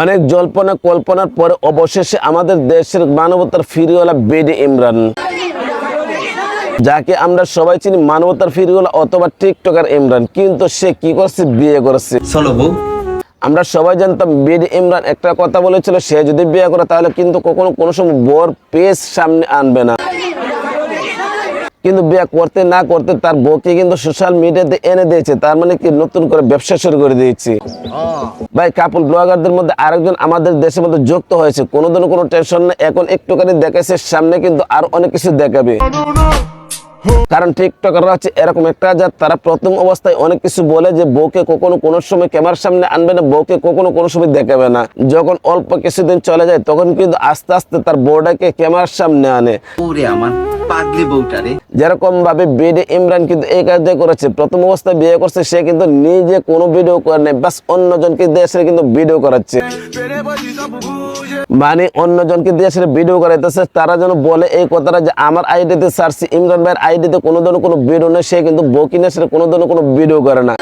অনেক জল্পনা কল্পনার পরে অবশেষে আমাদের দেশের মানবতার ফিরিওয়ালা বেডি ইমরান। যাকে আমরা সবাই চিনি মানবতার ফিরিওয়ালা অথবা টিকটকার ইমরান কিন্তু সে কি করছে? বিয়ে করেছে। আমরা সবাই জানতাম বেডি ইমরান একটা কথা বলেছিল সে যদি বিয়ে করে তাহলে কিন্তু কখনো কোনো সময় বর পেস সামনে আনবে না। কিন্তু বিয়ে করতে না করতে তার বউকে কিন্তু সোশ্যাল মিডিয়াতে এনে দিয়েছে। তার মানে কি নতুন করে ব্যবসা শুরু করে দিয়েছে। ভাই কাপল ব্লগারদের মধ্যে আরেকজন আমাদের দেশের মধ্যে যুক্ত হয়েছে। কোনোদিনও কোনো টেনশন না এখন একটুখানি দেখেছে, সামনে কিন্তু আর অনেক কিছু দেখাবে। কারণ টিকটকাররা হচ্ছে এরকম একটা জাত তারা প্রথম অবস্থায় অনেক কিছু বলে যে বউকে কখনো কোনো সময় ক্যামেরার সামনে আনবে না বউকে কখনো কোনো সময় দেখাবে না। যখন অল্প কিছুদিন চলে যায় তখন কিন্তু আস্তে আস্তে তার বউটাকে ক্যামেরার সামনে আনে। আমার পাগলি বউটা রে। যেরকম ভাবে বেডে ইমরান কিন্তু এই কাজটা করেছে। প্রথম অবস্থায় বিয়ে করছে সে কিন্তু নিজে কোনো ভিডিও করে নেই বাস অন্যজনকে দিয়ে সে কিন্তু ভিডিও করাচ্ছে। মানে অন্যজনকে দিয়ে সে ভিডিও করাইতেছে তারা যেন বলে এই কথাটা যে আমার আইডিতে সার্চি ইমরান ভাইয়ের আইডিতে কোনো ধরনের কোনো ভিডিও নেই সে কিন্তু বকিনে সে কোনো ধরনের কোনো ভিডিও করে না।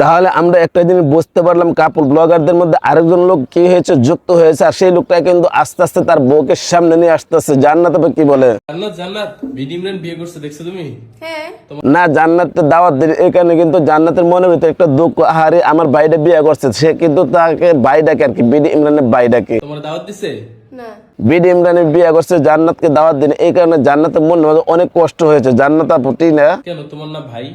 তাহলে আমরা একটা জিনিস বুঝতে পারলাম কাপড় ব্লগারদের মধ্যে আরেকজন লোক কি হয়েছে যুক্ত হয়েছে আর সেই লোকটা কিন্তু আস্তে আস্তে তার বউকে সামনে নিয়ে আসতেছে। জান্নাত কি বলে? জান্নাত জান্নাত বিডি ইমরান বিয়ে করছে দেখছ তুমি? হ্যাঁ। না জান্নাতের দাওয়াত এখানে কিন্তু জান্নাতের মনের ভিতরে একটা দুঃখ হারে আমার ভাইটা বিয়ে করছে সে কিন্তু তাকে ভাই ডাকে আর কি বিডি ইমরানের ভাই ডাকে। তোমার দাওয়াত দিছে? বিডি ইমরানের বিয়ে করছে জান্নাতকে দাওয়াত দিন এই কারণে জান্নাতের মনে মধ্যে অনেক কষ্ট হয়েছে। জান্নাত আপু না? কেন? তোমার না ভাই?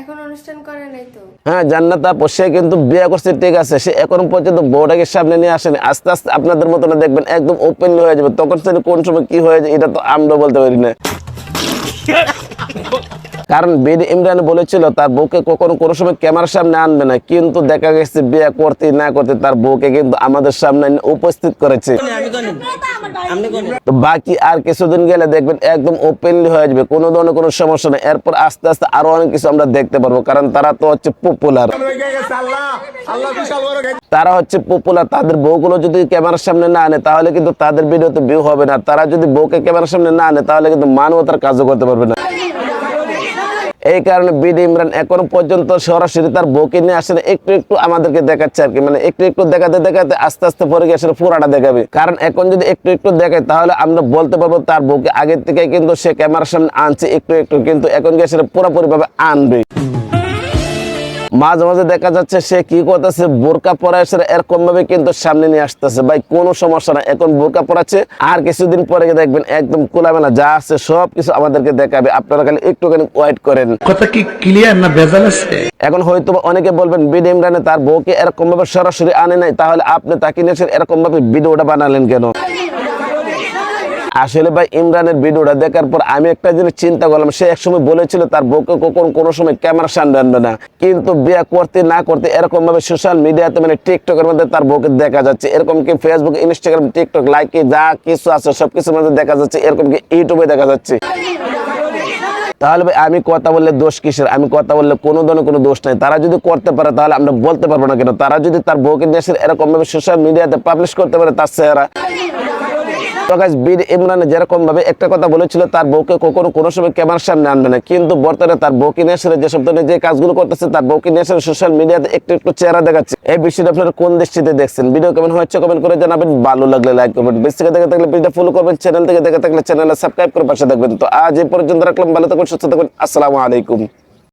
এখন অনুষ্ঠান করে নাই তো। হ্যাঁ জান্নাত আপু সে কিন্তু বিয়ে করছে ঠিক আছে। সে এখন পর্যন্ত বউটাকে সামনে নিয়ে আসেনি। আস্তে আস্তে আপনাদের মতো না দেখবেন একদম ওপেনলি হয়ে যাবে। তখন সে কোন সময় কি হয়ে যায় এটা তো আমরা বলতে পারি না। কারণ বিডি ইমরান বলেছিল তার বউকে কখনো কোনো সময় ক্যামেরার সামনে আনবে না। কিন্তু দেখা গেছে বিয়ে করতে না করতে তার বউকে কিন্তু আমাদের সামনে উপস্থিত করেছে। তো বাকি আর কিছুদিন গেলে দেখবেন একদম ওপেনলি হয়ে যাবে কোনো ধরনের কোনো সমস্যা নেই। এরপর আস্তে আস্তে আরও অনেক কিছু আমরা দেখতে পারব কারণ তারা তো হচ্ছে পপুলার তারা হচ্ছে পপুলার তাদের বউগুলো যদি ক্যামেরার সামনে না আনে তাহলে কিন্তু তাদের ভিডিওতে ভিউ হবে না। তারা যদি বউকে ক্যামেরার সামনে না আনে তাহলে কিন্তু মানবতার কাজও করতে পারবে না। এই কারণে বিডি ইমরান এখন পর্যন্ত সরাসরি তার বউকে নিয়ে আসেন। একটু একটু আমাদেরকে দেখাচ্ছে আর কি। মানে একটু একটু দেখাতে দেখাতে আস্তে আস্তে পরে গিয়ে আসলে পুরাটা দেখাবে। কারণ এখন যদি একটু একটু দেখায়, তাহলে আমরা বলতে পারব তার বউকে আগের থেকে কিন্তু সে ক্যামেরার সামনে আনছে, একটু একটু কিন্তু এখন গিয়ে আসলে পুরোপুরি ভাবে আনবে। মাঝে মাঝে দেখা যাচ্ছে সে কি করতেছে বোরকা পরা এসে এরকম ভাবে কিন্তু সামনে নিয়ে আসতেছে। ভাই কোনো সমস্যা না এখন বোরকা পরাচ্ছে আর কিছুদিন পরে দেখবেন একদম খোলামেলা যা আছে সব কিছু আমাদেরকে দেখাবে। আপনারা খালি একটুখানি ওয়েট করেন। কথা কি ক্লিয়ার না ভেজাল আছে? এখন হয়তো অনেকে বলবেন বিড ইমরানে তার বউকে এরকম ভাবে সরাসরি আনে নাই তাহলে আপনি তাকে নিয়ে এরকম ভাবে ভিডিওটা বানালেন কেন? আসলে ভাই ইমরানের ভিডিওটা দেখার পর আমি একটা জিনিস চিন্তা করলাম, সে একসময় বলেছিল তার বউকে কখন কোনো সময় ক্যামেরার সামনে আনবে না। কিন্তু বিয়ে করতে না করতে এরকম ভাবে সোশ্যাল মিডিয়াতে মানে টিকটকের মধ্যে তার বউকে দেখা যাচ্ছে। এরকম কি ফেসবুক ইনস্টাগ্রাম টিকটক লাইকে যা কিছু আছে সব কিছুর মধ্যে দেখা যাচ্ছে, এরকম কি ইউটিউবে দেখা যাচ্ছে। তাহলে ভাই আমি কথা বললে দোষ কিসের? আমি কথা বললে কোনো ধরনের কোনো দোষ নাই। তারা যদি করতে পারে তাহলে আমরা বলতে পারব না কেন? তারা যদি তার বউকে দেশের এরকম ভাবে সোশ্যাল মিডিয়াতে পাবলিশ করতে পারে তার চেহারা। তো বীর ইমরান যেরকম ভাবে একটা কথা বলেছিল, তার বউকে কখনো কোনো সময় ক্যামেরার সামনে আনবে না। কিন্তু বর্তমানে তার বউকে নিয়ে যেসব ধরনের যে কাজগুলো করতেছে, তার বউকে নিয়ে সোশ্যাল মিডিয়াতে একটু একটু চেহারা দেখাচ্ছে। এই বিষয়টা আপনারা কোন দৃষ্টিতে দেখছেন? ভিডিও কেমন হচ্ছে কমেন্ট করে জানাবেন। ভালো লাগলে লাইক করবেন। বেশি থেকে দেখে থাকলে ভিডিও ফলো করবেন। চ্যানেল থেকে দেখে থাকলে চ্যানেলে সাবস্ক্রাইব করে পাশে থাকবেন। তো আজ এই পর্যন্ত রাখলাম। ভালো থাকবেন, সুস্থ থাকবেন। আসসালামু আলাইকুম।